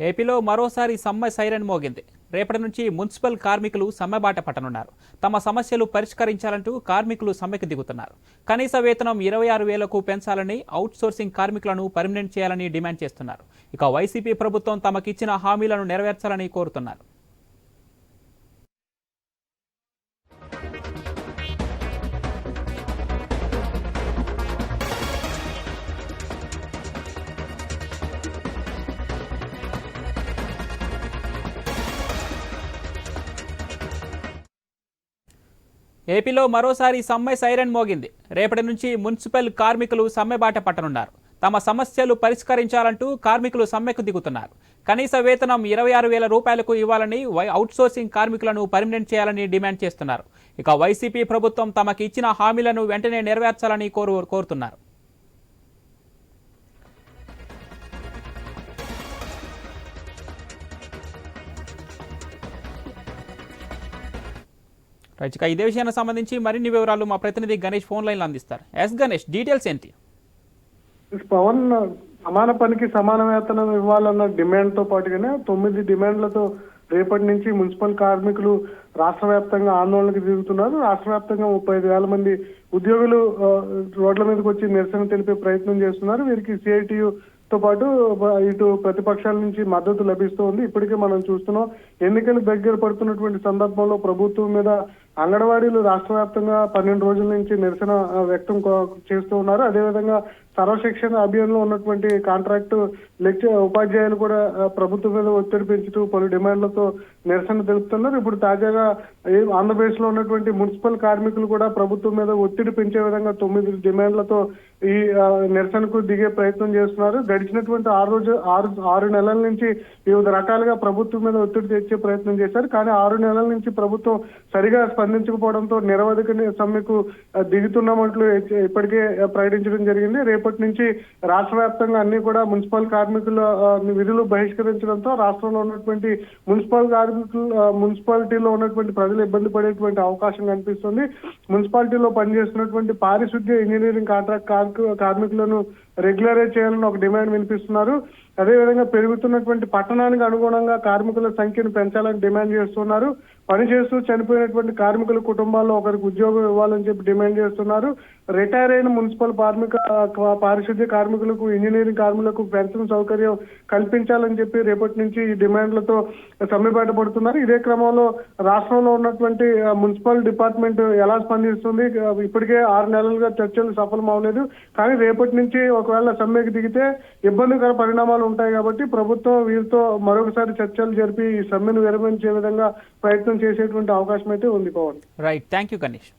ఏపీలో మరోసారి సమ్మె సైరన్ మోగింది. రేపటి నుంచి మున్సిపల్ కార్మికులు సమ్మెబాట పట్టనున్నారు. తమ సమస్యలు పరిష్కరించాలంటూ కార్మికులు సమ్మెకు దిగుతున్నారు. కనీస వేతనం ఇరవై ఆరు వేలకు పెంచాలని అవుట్సోర్సింగ్ కార్మికులను పర్మినెంట్ చేయాలని డిమాండ్ చేస్తున్నారు. ఇక వైసీపీ ప్రభుత్వం తమకిచ్చిన హామీలను నెరవేర్చాలని కోరుతున్నారు. ఏపీలో మరోసారి సమ్మె సైరన్ మోగింది. రేపటి నుంచి మున్సిపల్ కార్మికులు సమ్మె బాట పట్టనున్నారు. తమ సమస్యలు పరిష్కరించాలంటూ కార్మికులు సమ్మెకు దిగుతున్నారు. కనీస వేతనం ఇరవై ఆరు వేల రూపాయలకు ఇవ్వాలని వై అవుట్సోర్సింగ్ కార్మికులను పర్మినెంట్ చేయాలని డిమాండ్ చేస్తున్నారు. ఇక వైసీపీ ప్రభుత్వం తమకు ఇచ్చిన హామీలను వెంటనే నెరవేర్చాలని కోరు కోరుతున్నారు. రైట్ ఇక ఇదే విషయానికి సంబంధించి మరిన్ని వివరాలు మా ప్రతినిధి గణేష్ ఫోన్ లైన్లో అందిస్తారు. ఎస్ గణేష్ డీటెయిల్స్ ఏంటి? పవన్ సమాన పనికి సమాన వేతనం ఇవ్వాలన్న డిమాండ్తో పాటుగానే తొమ్మిది డిమాండ్లతో రేపటి నుంచి మున్సిపల్ కార్మికులు రాష్ట్ర వ్యాప్తంగా ఆందోళనకు దిగుతున్నారు. రాష్ట్ర వ్యాప్తంగా ముప్పై ఐదు వేల మంది ఉద్యోగులు రోడ్ల మీదకి వచ్చి నిరసన తెలిపే ప్రయత్నం చేస్తున్నారు. వీరికి సిఐటియు తో పాటు ఇటు ప్రతిపక్షాల నుంచి మద్దతు లభిస్తోంది. ఇప్పటికే మనం చూస్తున్నాం ఎన్నికలు దగ్గర పడుతున్నటువంటి సందర్భంలో ప్రభుత్వం మీద అంగన్వాడీలు రాష్ట్ర వ్యాప్తంగా పన్నెండు రోజుల నుంచి నిరసన వ్యక్తం చేస్తూ ఉన్నారు. అదేవిధంగా సర్వశిక్షణ అభియాన్లో ఉన్నటువంటి కాంట్రాక్టు లెక్చర్ ఉపాధ్యాయులు కూడా ప్రభుత్వం మీద ఒత్తిడి పెంచుతూ పలు డిమాండ్లతో నిరసన తెలుపుతున్నారు. ఇప్పుడు తాజాగా ఆంధ్రప్రదేశ్లో ఉన్నటువంటి మున్సిపల్ కార్మికులు కూడా ప్రభుత్వం మీద ఒత్తిడి పెంచే విధంగా తొమ్మిది డిమాండ్లతో ఈ నిరసనకు దిగే ప్రయత్నం చేస్తున్నారు. గడిచినటువంటి ఆరు రోజు ఆరు ఆరు నెలల నుంచి వివిధ రకాలుగా ప్రభుత్వం మీద ఒత్తిడి తెచ్చే ప్రయత్నం చేశారు. కానీ ఆరు నెలల నుంచి ప్రభుత్వం సరిగా స్పందించకపోవడంతో నిరవధిక సమ్మెకు దిగుతున్నామంటూ ఇప్పటికే ప్రకటించడం జరిగింది. రేపటి నుంచి రాష్ట్ర వ్యాప్తంగా అన్ని కూడా మున్సిపల్ కార్మికులు కార్మికుల విధులు బహిష్కరించడంతో రాష్ట్రంలో ఉన్నటువంటి మున్సిపల్ కార్మికులు మున్సిపాలిటీలో ఉన్నటువంటి ప్రజలు ఇబ్బంది పడేటువంటి అవకాశం కనిపిస్తుంది. మున్సిపాలిటీలో పనిచేస్తున్నటువంటి పారిశుద్ధ్య ఇంజనీరింగ్ కాంట్రాక్ట్ కార్మికు- కార్మికులను రెగ్యులర్ చేయాలని ఒక డిమాండ్ వినిపిస్తున్నారు. అదేవిధంగా పెరుగుతున్నటువంటి పట్టణానికి అనుగుణంగా కార్మికుల సంఖ్యను పెంచాలని డిమాండ్ చేస్తున్నారు. పని చేస్తూ చనిపోయినటువంటి కార్మికుల కుటుంబాల్లో ఒకరికి ఉద్యోగం ఇవ్వాలని చెప్పి డిమాండ్ చేస్తున్నారు. రిటైర్ అయిన మున్సిపల్ కార్మిక పారిశుద్ధ్య కార్మికులకు ఇంజనీరింగ్ కార్మికులకు పెన్షన్ సౌకర్యం కల్పించాలని చెప్పి రేపటి నుంచి ఈ డిమాండ్లతో సమ్మెబాటపడుతున్నారు ఇదే క్రమంలో రాష్ట్రంలో ఉన్నటువంటి మున్సిపల్ డిపార్ట్మెంట్ ఎలా స్పందిస్తుంది? ఇప్పటికే ఆరు నెలలుగా చర్చలు సఫలం అవ్వలేదు కానీ రేపటి నుంచి ఒకవేళ సమ్మెకి దిగితే ఇబ్బందికర పరిణామాలు ఉంటాయి కాబట్టి ప్రభుత్వం వీరితో మరొకసారి చర్చలు జరిపి ఈ సమ్మెను విరమించే విధంగా ప్రయత్నం చేసేటువంటి అవకాశం అయితే ఉంది Pavan. Right thank you Ganesh